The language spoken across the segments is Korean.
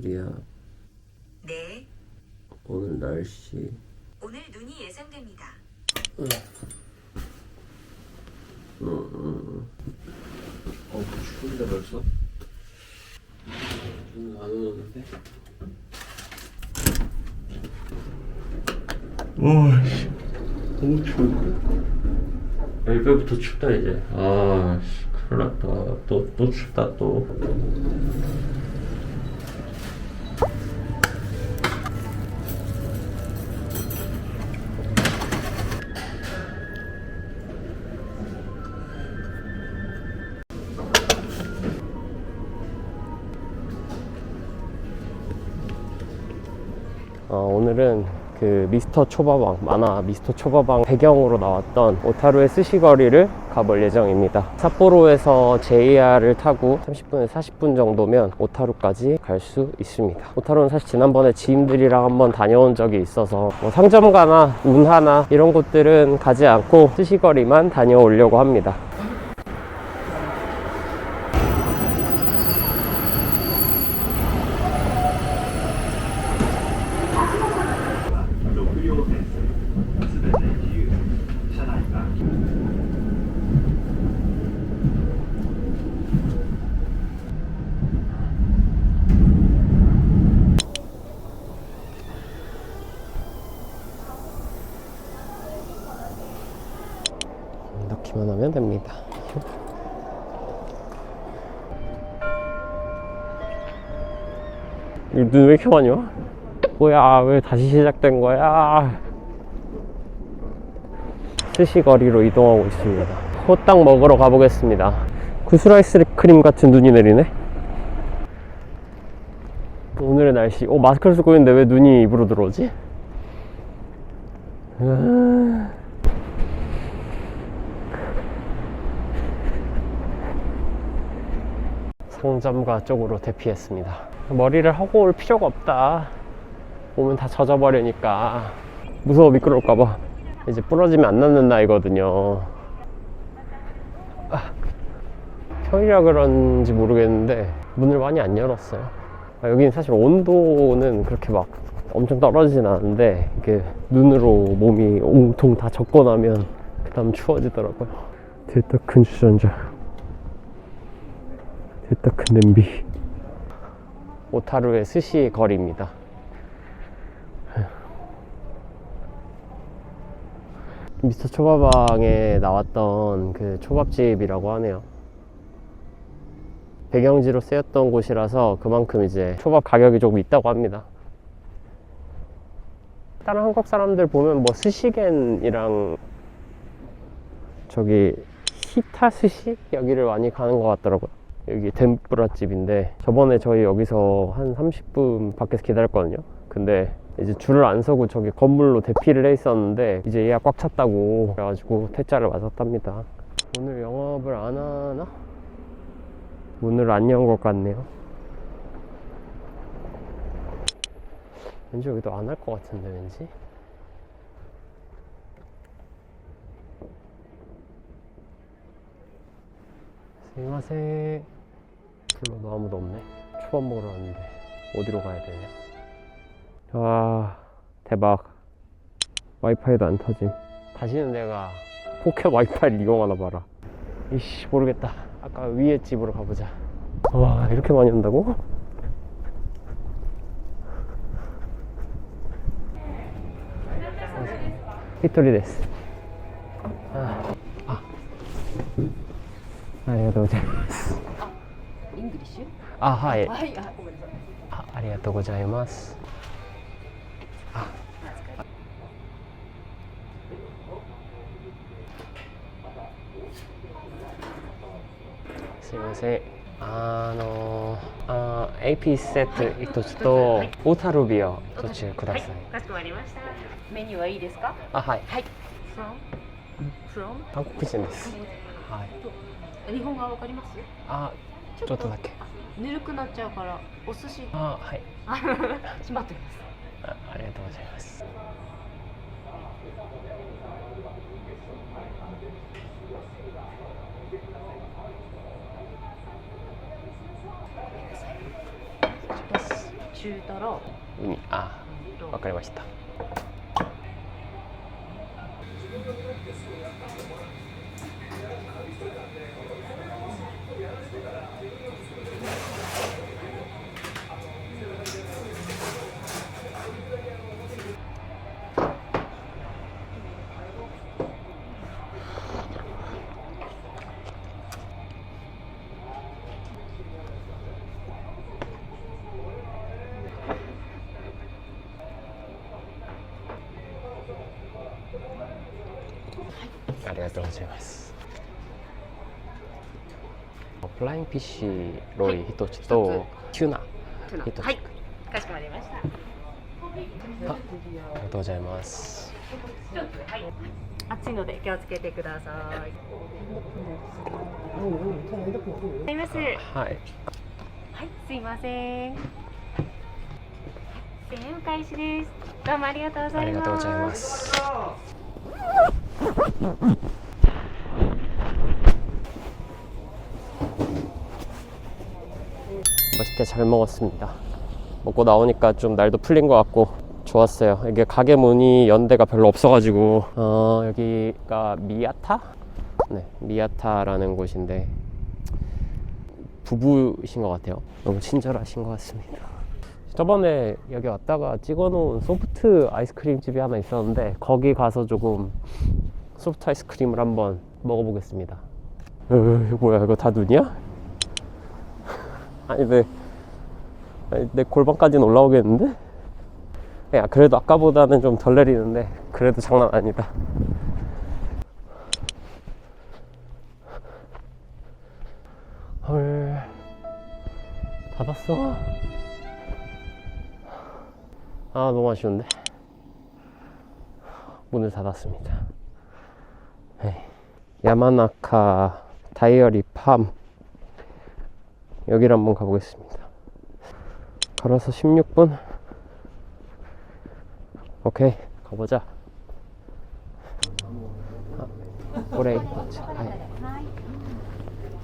지리야. 네, 오늘 날씨. 오늘 눈이 예상됩니다. 어 추운데 벌써? 눈안 오는데? 오씨. 너무 추운데? 일배부터 춥다 이제. 아씨 큰일 났다. 또, 또 춥다 또 오늘은 그 미스터 초밥왕 만화 미스터 초밥왕 배경으로 나왔던 오타루의 스시거리를 가볼 예정입니다. 삿포로에서 JR을 타고 30분에서 40분 정도면 오타루까지 갈 수 있습니다. 오타루는 사실 지난번에 지인들이랑 한번 다녀온 적이 있어서 뭐 상점가나 운하나 이런 곳들은 가지 않고 스시거리만 다녀오려고 합니다 넣기만 하면 됩니다. 눈 왜 이렇게 많이 와? 뭐야, 왜 다시 시작된 거야? 스시거리로 이동하고 있습니다. 호떡 먹으러 가보겠습니다. 구스라이스 크림 같은 눈이 내리네? 오늘의 날씨. 오, 마스크를 쓰고 있는데 왜 눈이 입으로 들어오지? 아... 상점가 쪽으로 대피했습니다. 머리를 하고 올 필요가 없다. 오면 다 젖어버리니까. 무서워 미끄러울까봐. 이제 부러지면 안 낫는 나이거든요. 아, 평일이라 그런지 모르겠는데 문을 많이 안 열었어요. 아, 여기는 사실 온도는 그렇게 막 엄청 떨어지진 않은데 이게 눈으로 몸이 온통 다 젖고 나면 그 다음 추워지더라고요. 됐다 큰 주전자. 됐다 큰 냄비 오타루의 스시 거리입니다. 미스터 초밥왕에 나왔던 그 초밥집이라고 하네요. 배경지로 쓰였던 곳이라서 그만큼 이제 초밥 가격이 조금 있다고 합니다. 다른 한국 사람들 보면 뭐 스시겐이랑 저기 히타스시? 여기를 많이 가는 것 같더라고요 여기 덴뿌라집인데 저번에 저희 여기서 한 30분 밖에서 기다렸거든요. 근데 이제 줄을 안 서고 저기 건물로 대피를 해 있었는데 이제 예약 꽉 찼다고 그래가지고 퇴짜를 맞았답니다. 오늘 영업을 안 하나? 문을 안 연 것 같네요. 왠지 여기도 안 할 것 같은데 왠지? 안녕하세요 불러도 아무도 없네 초밥 먹으러 왔는데 어디로 가야 되냐 와 대박 와이파이도 안 터짐 다시는 내가 포켓 와이파이를 이용하나 봐라 이씨 모르겠다 아까 위에 집으로 가보자 와 이렇게 많이 온다고? 히토리 데스 아, 아. ありがとうございます。 あ、はい。はい、あ、ごめんなさい。あありがとうございます。あすいません。あのあ AP セット一つとオタルビを一つください。かしこまりました。メニューはいいですか？あ、はい。はい。韓国人です。はい。日本語はわかります？あ、ちょっとだけ。ぬるくなっちゃうから、お寿司。あ、はい。あ閉まってます。あありがとうございます。中トあとわかりましたがとうございます。フライングフィッシュロイ一つとチューナ一つはい。かしこまりました。あありがとうございます。熱いので気をつけてください。すいません。はい。はいすいません。1000円開始です。どうもありがとうございます 맛있게 잘 먹었습니다. 먹고 나오니까 좀 날도 풀린 것 같고 좋았어요. 이게 가게 문이 연대가 별로 없어가지고 어, 여기가 미야타? 네, 미야타라는 곳인데 부부이신 것 같아요. 너무 친절하신 것 같습니다. 저번에 여기 왔다가 찍어놓은 소프트 아이스크림 집이 하나 있었는데 거기 가서 조금 소프트 아이스크림을 한번 먹어보겠습니다. 으, 뭐야? 이거 다 눈이야? 아니 내, 아니, 내 골반까지는 올라오겠는데? 야 그래도 아까보다는 좀 덜 내리는데 그래도 장난 아니다. 헐 닫았어? 아 너무 아쉬운데 문을 닫았습니다. 야마나카 다이어리 팜. 여기를 한번 가보겠습니다. 걸어서 16분. 오케이 가보자. 아, 오래 입었지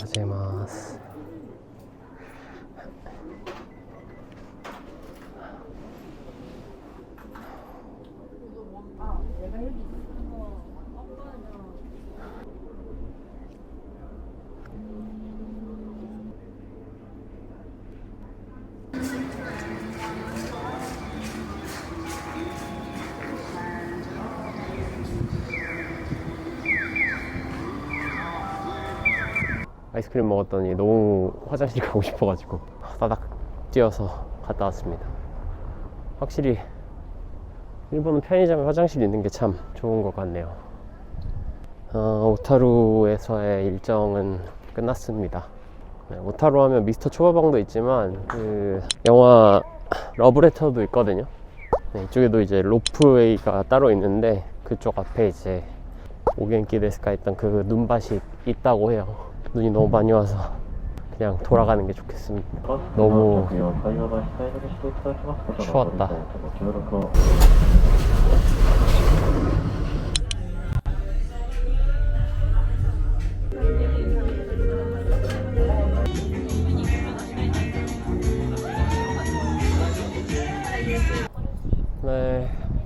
고생하 아이스크림 먹었더니 너무 화장실 가고 싶어가지고 따닥 뛰어서 갔다 왔습니다. 확실히 일본은 편의점에 화장실 있는 게 참 좋은 것 같네요. 어, 오타루에서의 일정은 끝났습니다. 네, 오타루 하면 미스터 초밥왕도 있지만 그 영화 러브레터도 있거든요. 네, 이쪽에도 이제 로프웨이가 따로 있는데 그쪽 앞에 이제 오겐키 데스카 했던 그 눈밭이 있다고 해요. 눈이 너무 많이 와서 그냥 돌아가는 게 좋겠습니다. 너무 추웠다.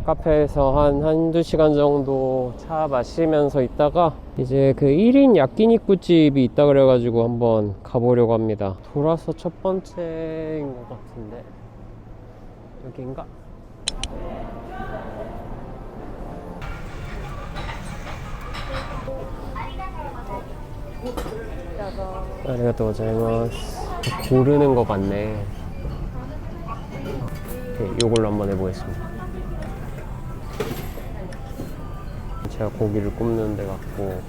카페에서 한 한두 시간 정도 차 마시면서 있다가 이제 그 1인 야끼니쿠 집이 있다 그래가지고 한번 가보려고 합니다. 돌아서 첫 번째인 것 같은데 여기인가? 아리가또 고자이마스 고르는 거 같네. 네, 요걸로 한번 해보겠습니다. 제가 고기를 굽는 데 같고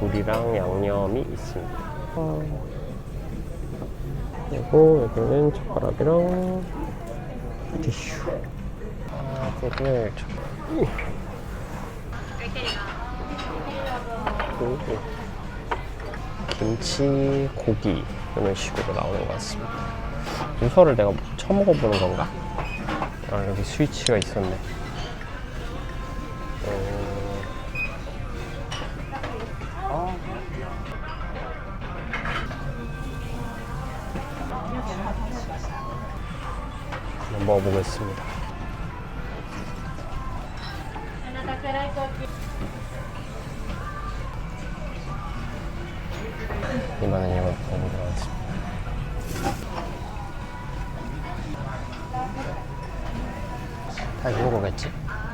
물이랑 양념이 있습니다. 그리고 여기는 젓가락이랑 티슈. 좀- 그리고 김치, 고기 이런 식으로 나오는 것 같습니다. 우설을 내가 처음 먹어보는 건가? 아 여기 스위치가 있었네. 어... 먹어보겠습니다. 2만 원, 2만 원 들어가겠습니다. 다 익은 거겠지?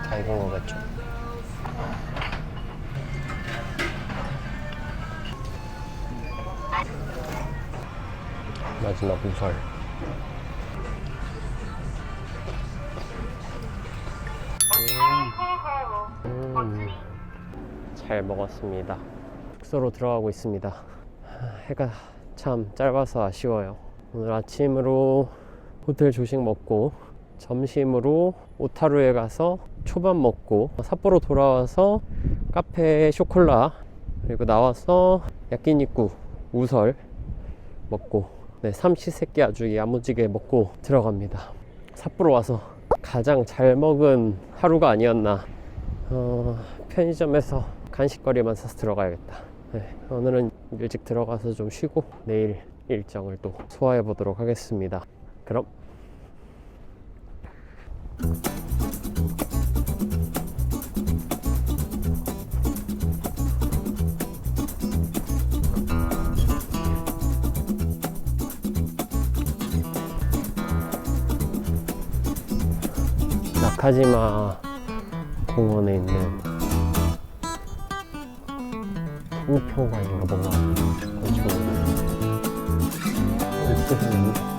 다 익은 거겠죠? 마지막 우설. 잘 먹었습니다. 숙소로 들어가고 있습니다. 해가 참 짧아서 아쉬워요. 오늘 아침으로 호텔 조식 먹고 점심으로 오타루에 가서 초밥 먹고 삿포로 돌아와서 카페 쇼콜라 그리고 나와서 야끼니쿠 우설 먹고 네, 삼시세끼 아주 야무지게 먹고 들어갑니다. 삿포로 와서 가장 잘 먹은 하루가 아니었나. 어, 편의점에서 간식거리만 사서 들어가야겠다. 네, 오늘은 일찍 들어가서 좀 쉬고 내일 일정을 또 소화해 보도록 하겠습니다. 그럼 나카지마 공원에 있는 뭔가 건축물. 이렇게 생겼는데